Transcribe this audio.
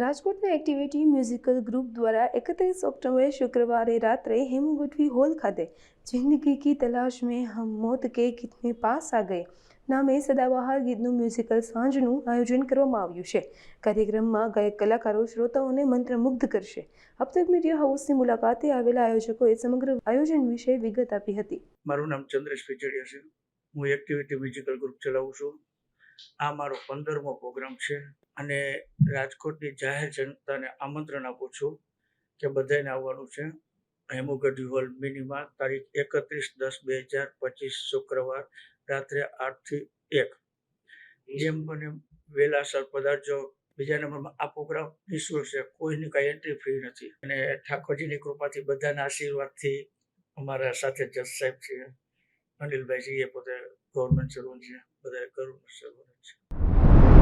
રાજકોટના activity musical group દ્વારા એકત્રીસ ઓક્ટોબરે શુક્રવારે રાત્રે હેમુ હોલ ખાતે જિંદગી કી તલાશ મેં હમ મોત કે ગીત પાસ આ ગયે નામે સદાબહાર ગીતનું મ્યુઝિકલ સાંજનું આયોજન કરવામાં આવ્યું છે. કાર્યક્રમમાં ગાયક, કલાકારો, શ્રોતાઓને મંત્રમુગ્ધ કરશે. અબ તક મીડિયા હાઉસની મુલાકાતે આવેલા આયોજકોએ સમગ્ર આયોજન વિશે વિગત આપી હતી. મારું નામ ચંદ્રેશ પિચડિયા છે. હું એક્ટિવિટી મ્યુઝિકલ ગ્રુપ ચલાવું છું. આ મારો પંદરમો પ્રોગ્રામ છે અને રાજકોટની જાહેર જનતાને આમંત્રણ આપું છું કે બધાને આવવાનું છે. હેમુગઢી હોલ મિનિમાં તારીખ એકત્રીસ દસ બે હજાર પચીસ શુક્રવાર રાત્રે આઠથી એક. જેમ બને વહેલાસર પધારજો. બીજા નંબરમાં આ પ્રોગ્રામ નિઃશુલ્ક છે. કોઈની કાંઈ એન્ટ્રી ફ્રી નથી. અને ઠાકોરજીની કૃપાથી બધાના આશીર્વાદથી અમારા સાથે જજ સાહેબ છે. અનિલભાઈજી એ પોતે ગવર્મેન્ટ સર્વન્ટ છે બધા ગવર્મેન્ટ સર્વન્ટ છે.